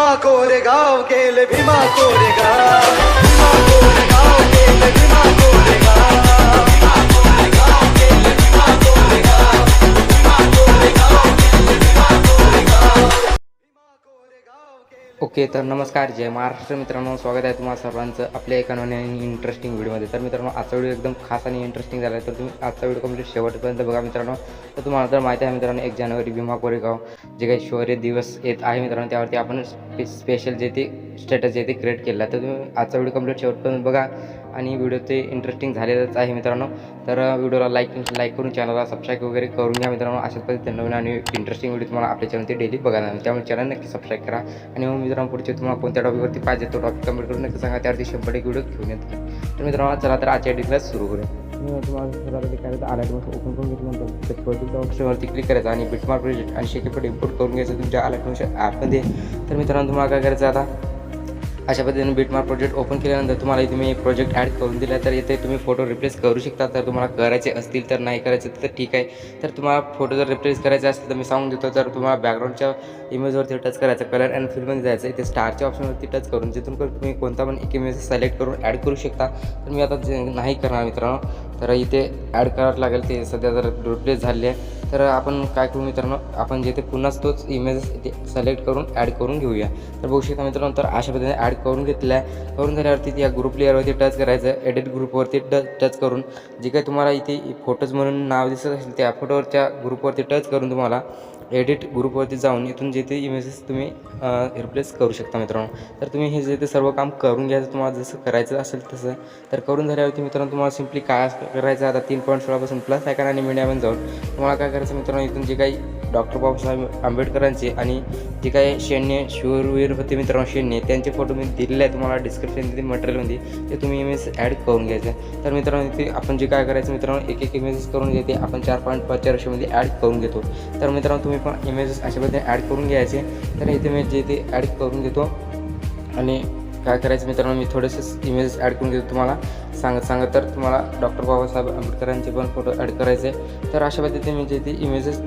भीमा कोरेगाव गेले भीमा कोरेगाव. ओके तर नमस्कार जय महाराष्ट्र मित्रांनो स्वागत आहे तुम्हाला सर्वांचं आपल्या एका नवीन आणि इंटरेस्टिंग व्हिडिओमध्ये तर मित्रांनो आजचा व्हिडिओ एकदम खास आणि इंटरेस्टिंग झाला आहे. तर तुम्ही आजचा व्हिडिओ कंप्लीट शेवटपर्यंत बघा मित्रांनो. तर तुम्हाला तर माहिती आहे मित्रांनो एक जानेवारी भीमा कोरेगाव जे काही शौर्य दिवस येत आहे मित्रांनो त्यावरती आपण स्पे स्पेशल जे ते स्टेटस जे ते क्रिएट केलं तर तुम्ही आजचा व्हिडिओ कंप्लीट शेवटपर्यंत बघा आणि व्हिडिओ ते इंटरेस्टिंग झालेलंच आहे मित्रांनो. तर व्हिडिओला लाईक लाईक करून चॅनलला सबस्क्राईब वगैरे करून घ्या मित्रांनो. अशाच पद्धतीने नवीन आणि इंटरेस्टिंग व्हिडिओ तुम्हाला आपल्या ते डेली बघायला त्यामुळे चॅनल नक्की सबस्क्राईब करा आणि मग मित्रांनो पुढचे तुम्हाला कोणत्या टॉपिकवरती पाहिजे तो टॉपिक कमेंट करून नक्की सांगा. त्यावरती शंभर एक व्हिडिओ घेऊन येतो. तर मित्रांनो चला तर आजच्या डिटेल्स सुरू करूया. मी तुम्हाला सर्वात आधी काय आलाट ओपन करून घेतल्यानंतर ते प्रोजेक्ट ऑप्शनवरती क्लिक करायचं आणि बिटमार्क प्रोजेक्ट आणि शेकीपट इम्पोर्ट करून घ्यायचं तुमच्या आलाट मोशन ॲपमध्ये तर मित्रांनो तुम्हाला काय करायचं आता? अशा पद्धतीने बीटमार प्रोजेक्ट ओपन केल्यानंतर तुम्हाला इथे मी प्रोजेक्ट ॲड करून दिला. तर इथे तुम्ही फोटो रिप्लेस करू शकता. तर तुम्हाला करायचे असतील तर नाही करायचे तर ठीक आहे. तर तुम्हाला फोटो जर रिप्लेस करायचे असतील तर मी सांगून देतो. तर तुम्हाला बॅकग्राऊंडच्या इमेजवरती टच करायचं कलर अँड फिल्डमध्ये जायचं इथे स्टारच्या ऑप्शनवरती टच करून जिथून करून तुम्ही कोणता पण एक इमेज सिलेक्ट करून ॲड करू शकता. तर मी आता जे नाही करणार मित्रांनो तर इथे ॲड करावं लागेल. ते सध्या जर रिप्लेस झाले आहे तर आपण काय करू मित्रांनो आपण जिथे पुन्हाच तोच इमेज ते सिलेक्ट करून ॲड करून घेऊया. तर बघू शकता मित्रांनो तर अशा पद्धतीने ॲड करून घेतला आहे करून झाल्यावरती या ग्रुप लेअरवरती टच करायचं एडिट ग्रुपवरती ट टच करून. जे काही तुम्हाला इथे फोटोज म्हणून नाव दिसत असेल त्या फोटोवरच्या ग्रुपवरती टच करून तुम्हाला एडिट ग्रुपवरती जाऊन इथून जे ते इमेजेस तुम्ही रिप्लेस करू शकता मित्रांनो. तर तुम्ही हे जे ते सर्व काम करून घ्यायचं तुम्हाला जसं करायचं असेल तसं. तर करून झाल्यावरती मित्रांनो तुम्हाला सिम्पली काय करायचं आता तीन पॉईंट सोळापासून प्लस आयकन आणि मीडियामध्ये जाऊन. तुम्हाला काय करायचं मित्रांनो इथून जे काही डॉक्टर बाबासाहेब आंबेडकरांचे आणि जे काही सैन्य शूरवीर होते मित्रांनो सैन्य त्यांचे फोटो मी दिलेले आहे तुम्हाला डिस्क्रिप्शन मटेरियलमध्ये ते तुम्ही इमेज ॲड करून घ्यायचं. तर मित्रांनो इथे आपण जे काय करायचं मित्रांनो एक एक इमेजेस करून घेते. आपण चार पॉईंट पाच चार वर्षामध्ये ॲड करून घेतो. तर मित्रांनो तुम्ही पण इमेजेस अशा पद्धतीने ॲड करून घ्यायचे. तर इथे मी जे ते ॲड करून घेतो. आणि काय करायचं मित्रांनो मी थोडेसे इमेजेस ॲड करून घेतो तुम्हाला. सांगत सांगत तर तुम्हाला डॉक्टर बाबासाहेब आंबेडकरांचे पण फोटो ॲड करायचे तर अशा पद्धतीने मी जे ते इमेजेस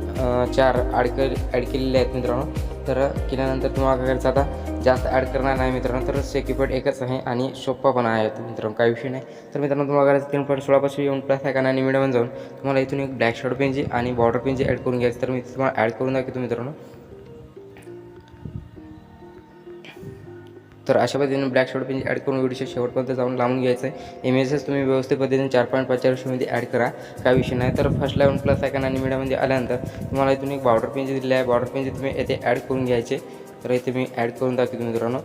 चार ॲड कर ॲड केलेले आहेत मित्रांनो. तर केल्यानंतर तुम्हाला काय करायचं आता? जास्त ॲड करणार नाही मित्रांनो तर सेकीपट एकच आहे आणि सोप्पा पण आहे मित्रांनो काही विषय नाही. तर मित्रांनो तुम्हाला करायचं तीन पॉईंट सोळापासून येऊन प्लस आहे का आणि मिडियम जाऊन तुम्हाला इथून एक ब्लॅक शॉर्ट पेनची आणि बॉर्डर पेनची ॲड करून घ्यायची. तर मी तुम्हाला ॲड करून दाखवतो मित्रांनो. तर अशा पद्धतीने ब्लॅक शॉर्ट पेन ॲड करून व्हिडिओच्या शेवटपर्यंत जाऊन लावून घ्यायचं आहे. इमेजेस तुम्ही व्यवस्थित पद्धतीने चार पॉईंट पाच वर्षामध्ये ॲड करा. काय विषय नाही. तर फर्स्ट लेवन प्लस सेकंड आणि मीडियामध्ये आल्यानंतर तुम्हाला इथून एक बॉर्डर पेन जे दिले आहे. बॉर्डर पेन जे तुम्ही येथे ॲड करून घ्यायचे. तर इथे मी ॲड करून दाखवतो मित्रांनो.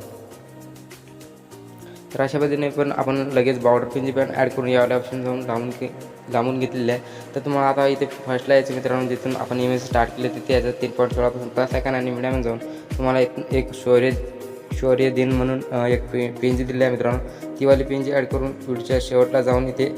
तर अशा पद्धतीने पण आपण लगेच बॉर्डर पेनची पण ॲड करून यावाल्या ऑप्शन जाऊन लावून घे लावून घेतलेले आहे. तर तुम्हाला आता इथे फर्स्टला यायचं मित्रांनो. जिथून आपण इमेज स्टार्ट केले तिथे यायचं तीन पॉईंट सोळापासून प्लस सेकंड आणि मीडियम जाऊन तुम्हाला एक एक शौर्य शौर्य दिन म्हणून एक पे पेनची दिली आहे मित्रांनो. ती वाली ॲड करून पुढच्या शेवटला जाऊन इथे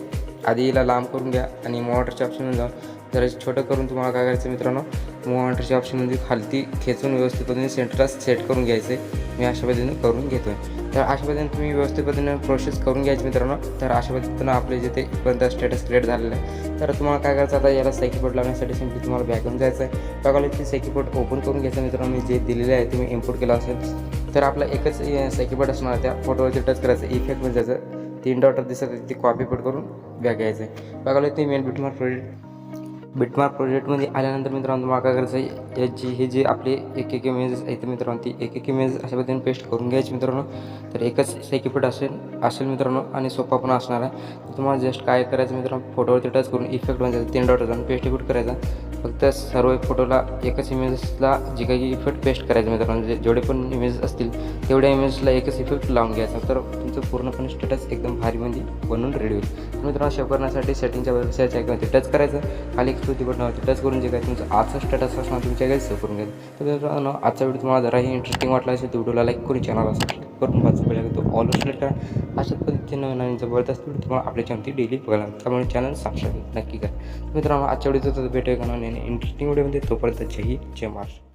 आधीला लांब करून घ्या आणि मॉटरच्या ऑप्शनमध्ये जाऊन. जरा छोटं करून तुम्हाला काय करायचं मित्रांनो? मॉनिटरच्या ऑप्शनमध्ये खालती खेचून व्यवस्थित पद्धतीने सेंटरला सेट करून घ्यायचे. मी अशा पद्धतीने करून घेतो तर अशा पद्धतीने तुम्ही व्यवस्थित पद्धतीने प्रोसेस करून घ्यायची मित्रांनो. तर अशा पद्धतीनं आपले जिथे पर्यंत स्टेटस क्रिएट झालेलं आहे. तर तुम्हाला काय करायचं आता? याला सायकीपोर्ट लावण्यासाठी सिम्पली तुम्हाला बॅकून जायचं आहे. बघायला इथे सायकीपोर्ट ओपन करून घ्यायचं मित्रांनो. मी जे दिलेले आहे तुम्ही इम्पोर्ट केलं असेल. तर आपला एकच सायकीपोर्ट असणार त्या फोटोवरती टच करायचं. इफेक्टमध्ये म्हणजे जायचं तीन डॉटर दिसत आहे ती कॉपी पेट करून बॅग घ्यायचं आहे बघायला ते मेन बिटमार्क प्रोजेक्ट बिटमार्क प्रोजेक्टमध्ये आल्यानंतर मित्रांनो तुम्हाला काय करायचं आहे याची हे जे आपले एक एक इमेजेस आहेत मित्रांनो ती एक एक इमेजेस अशा पद्धतीने पेस्ट करून घ्यायची मित्रांनो. तर एकच सेकिपट असेल असेल मित्रांनो आणि सोपा पण असणार आहे. तर तुम्हाला जस्ट काय करायचं मित्रांनो फोटोवरती टच करून इफेक्ट म्हणजे तीन डॉटर जाऊन पेस्ट इफेक्ट करायचा. फक्त सर्व फोटोला एकच इमेजेसला जे काही इफेक्ट पेस्ट करायचं मित्रांनो जे जेवढे पण इमेजेस असतील तेवढ्या इमेजला एकच इफेक्ट लावून घ्यायचा. तर तुमचं पूर्णपणे स्टेटस एकदम भारीमध्ये म्हणजे बनून रेडी होईल. मित्रांनो शेअर करण्यासाठी सेटिंगच्या वेबसाईटच्या ऐकून टच करायचं. खाली कृती बटनावरती टच करून जे काय तुमचं आजचा स्टेटस असणार तुमच्या काही सेव्ह करून घ्यायचं तर मित्रांनो आजचा व्हिडिओ तुम्हाला जराही इंटरेस्टिंग वाटला असेल तर व्हिडिओला लाईक करून चॅनलला सबस्क्राईब करून पाच पहिला तो ऑल सिलेक्ट करा अशा पद्धतीने नवीन जबरदस्त व्हिडिओ तुम्हाला आपल्या चॅनलची डेली बघायला त्यामुळे चॅनल सबस्क्राईब नक्की करा. मित्रांनो आजच्या व्हिडिओचं भेटेल का इंटरेस्टिंग व्हिडिओमध्ये तोपर्यंत जय हिंद, जय महाराष्ट्र.